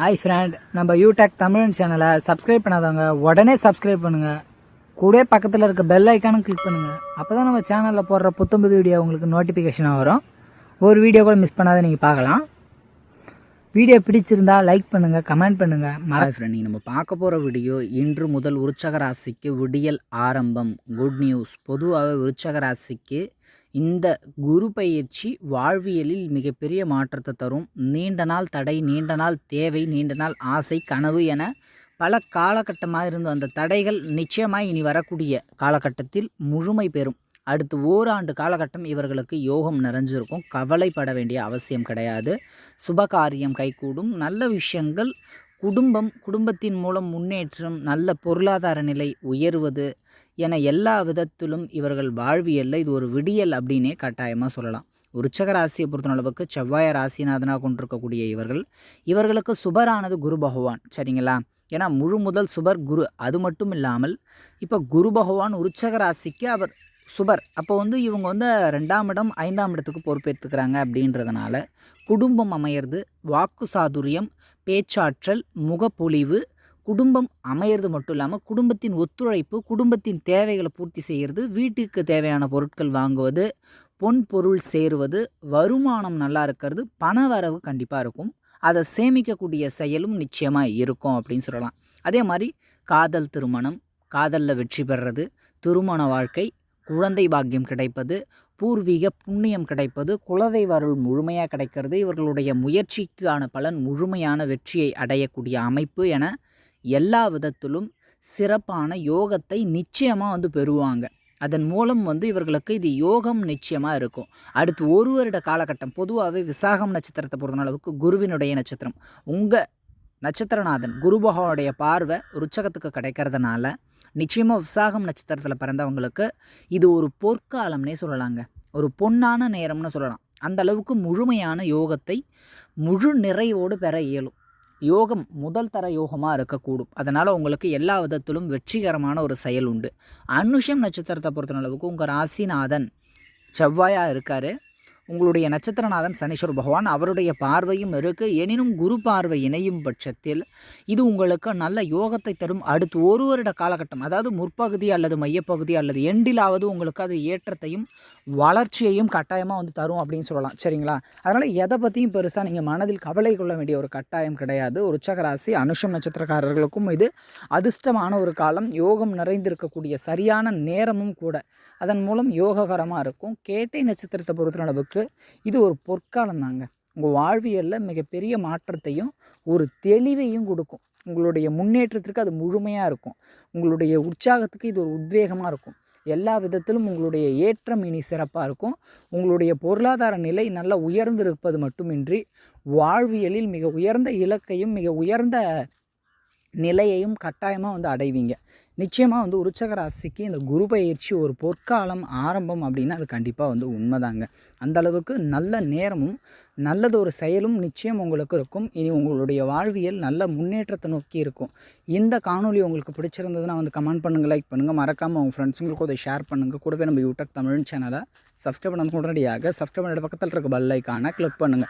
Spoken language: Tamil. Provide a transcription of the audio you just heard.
ஹாய் ஃப்ரெண்ட் நம்ம யூடெக் தமிழ் சேனலை சப்ஸ்கிரைப் பண்ணாதவங்க உடனே சப்ஸ்கிரைப் பண்ணுங்க. கூட பக்கத்தில் இருக்க பெல் ஐக்கானும் கிளிக் பண்ணுங்க. அப்பதான் நம்ம சேனலில் போடுற புத்தம்புது வீடியோ உங்களுக்கு நோட்டிஃபிகேஷனாக வரும். ஒரு வீடியோ கூட மிஸ் பண்ணாத நீங்கள் பார்க்கலாம். வீடியோ பிடிச்சிருந்தா லைக் பண்ணுங்க கமெண்ட் பண்ணுங்க. மற ஃப்ரெண்ட் நீங்கள் நம்ம பார்க்க போகிற வீடியோ இன்று முதல் உற்சக ராசிக்கு விடியல் ஆரம்பம். குட் நியூஸ் பொதுவாகவே உற்சக ராசிக்கு இந்த குரு பயிற்சி வாழ்வியலில் மிகப்பெரிய மாற்றத்தை தரும். நீண்ட நாள் தடை நீண்ட நாள் தேவை நீண்ட நாள் ஆசை கனவு என பல காலகட்டமாக இருந்த அந்த தடைகள் நிச்சயமாக இனி வரக்கூடிய காலகட்டத்தில் முழுமை பெறும். அடுத்து ஓராண்டு காலகட்டம் இவர்களுக்கு யோகம் நிறைஞ்சிருக்கும். கவலைப்பட வேண்டிய அவசியம் கிடையாது. சுபகாரியம் கைகூடும். நல்ல விஷயங்கள் குடும்பம் குடும்பத்தின் மூலம் முன்னேற்றம் நல்ல பொருளாதார நிலை உயர்வது என எல்லா விதத்திலும் இவர்கள் வாழ்வியல்ல இது ஒரு விடியல் அப்படின்னே கட்டாயமாக சொல்லலாம். விருச்சக ராசியை பொறுத்தளவுக்கு செவ்வாய ராசிநாதனாக கொண்டிருக்கக்கூடிய இவர்கள் இவர்களுக்கு சுபரானது குரு பகவான் சரிங்களா? ஏன்னா முழு முதல் சுபர் குரு அது மட்டும் இல்லாமல் இப்போ குரு பகவான் விருச்சக ராசிக்கு அவர் சுபர். அப்போ வந்து இவங்க வந்து ரெண்டாம் இடம் ஐந்தாம் இடத்துக்கு பொறுப்பேற்றுக்கிறாங்க அப்படின்றதுனால குடும்பம் அமையிறது வாக்கு சாதுரியம் பேச்சாற்றல் முகப்பொலிவு குடும்பம் அமையிறது மட்டும் இல்லாமல் குடும்பத்தின் ஒத்துழைப்பு குடும்பத்தின் தேவைகளை பூர்த்தி செய்கிறது வீட்டிற்கு தேவையான பொருட்கள் வாங்குவது பொன் பொருள் சேருவது வருமானம் நல்லா இருக்கிறது பண வரவு கண்டிப்பாக இருக்கும். அதை சேமிக்கக்கூடிய செயலும் நிச்சயமாக இருக்கும் அப்படின்னு சொல்லலாம். அதே மாதிரி காதல் திருமணம் காதலில் வெற்றி பெறுறது திருமண வாழ்க்கை குழந்தை பாக்கியம் கிடைப்பது பூர்வீக புண்ணியம் கிடைப்பது குலதெய்வ அருள் முழுமையாக கிடைக்கிறது இவர்களுடைய முயற்சிக்கான பலன் முழுமையான வெற்றியை அடையக்கூடிய அமைப்பு என எல்லா விதத்திலும் சிறப்பான யோகத்தை நிச்சயமாக வந்து பெறுவாங்க. அதன் மூலம் வந்து இவர்களுக்கு இது யோகம் நிச்சயமாக இருக்கும். அடுத்து ஒரு வருட காலகட்டம் பொதுவாகவே விசாகம் நட்சத்திரத்தை பொறுத்த அளவுக்கு குருவினுடைய நட்சத்திரம். உங்கள் நட்சத்திரநாதன் குரு பகவானுடைய பார்வை ருச்சகத்துக்கு கிடைக்கிறதுனால நிச்சயமாக விசாகம் நட்சத்திரத்தில் பிறந்தவங்களுக்கு இது ஒரு பொற்காலம்னே சொல்லலாங்க. ஒரு பொன்னான நேரம்னு சொல்லலாம். அந்த அளவுக்கு முழுமையான யோகத்தை முழு நிறைவோடு பெற இயலும். யோகம் முதல் தர யோகமாக இருக்கக்கூடும். அதனால் உங்களுக்கு எல்லா விதத்திலும் வெற்றிகரமான ஒரு செயல் உண்டு. அனுஷம் நட்சத்திரத்தை பொறுத்த அளவுக்கு உங்கள் ராசிநாதன் செவ்வாயாக இருக்கார். உங்களுடைய நட்சத்திரநாதன் சனீஸ்வர பகவான் அவருடைய பார்வையும் இருக்குது எனினும் குரு பார்வை இணையும் பட்சத்தில் இது உங்களுக்கு நல்ல யோகத்தை தரும். அடுத்து ஒரு வருட காலகட்டம் அதாவது முற்பகுதி அல்லது மையப்பகுதி அல்லது எண்டிலாவது உங்களுக்கு அது ஏற்றத்தையும் வளர்ச்சியையும் கட்டாயமாக வந்து தரும் அப்படின்னு சொல்லலாம். சரிங்களா? அதனால் எதை பற்றியும் பெருசாக நீங்கள் மனதில் கவலை கொள்ள வேண்டிய ஒரு கட்டாயம் கிடையாது. ஒரு உச்சகராசி அனுஷம் நட்சத்திரக்காரர்களுக்கும் இது அதிர்ஷ்டமான ஒரு காலம். யோகம் நிறைந்திருக்கக்கூடிய சரியான நேரமும் கூட அதன் மூலம் யோககரமாக இருக்கும். கேட்டை நட்சத்திரத்தை பொறுத்த அளவுக்கு இது ஒரு பொற்காலம் தாங்க. உங்கள் வாழ்வியலில் மிகப்பெரிய மாற்றத்தையும் ஒரு தெளிவையும் கொடுக்கும். உங்களுடைய முன்னேற்றத்திற்கு அது முழுமையாக இருக்கும். உங்களுடைய உற்சாகத்துக்கு இது ஒரு உத்வேகமாக இருக்கும். எல்லா விதத்திலும் உங்களுடைய ஏற்றம் இனி சிறப்பாக இருக்கும். உங்களுடைய பொருளாதார நிலை நல்லா உயர்ந்திருப்பது மட்டுமின்றி வாழ்வியலில் மிக உயர்ந்த இலக்கையும் மிக உயர்ந்த நிலையையும் கட்டாயமாக வந்து அடைவீங்க. நிச்சயமாக வந்து உற்சக ராசிக்கு இந்த குரு பயிற்சி ஒரு பொற்காலம் ஆரம்பம் அப்படின்னா அது கண்டிப்பாக வந்து உண்மைதாங்க. அந்த அளவுக்கு நல்ல நேரமும் நல்லது ஒரு செயலும் நிச்சயம் உங்களுக்கு இருக்கும். இனி உங்களுடைய வாழ்வியல் நல்ல முன்னேற்றத்தை நோக்கி இருக்கும். இந்த காணொலி உங்களுக்கு பிடிச்சிருந்ததுன்னா வந்து கமெண்ட் பண்ணுங்கள் லைக் பண்ணுங்கள் மறக்காமல் உங்கள் ஃப்ரெண்ட்ஸுங்களுக்கு அதை ஷேர் பண்ணுங்கள் கூடவே நம்ம யூடியூப் தமிழ் சேனலை சப்ஸ்கிரைப் பண்ண உடனடியாக சப்ஸ்கிரைப் பண்ணுற பக்கத்தில் இருக்க பல் ஐக்கானை கிளிக் பண்ணுங்கள்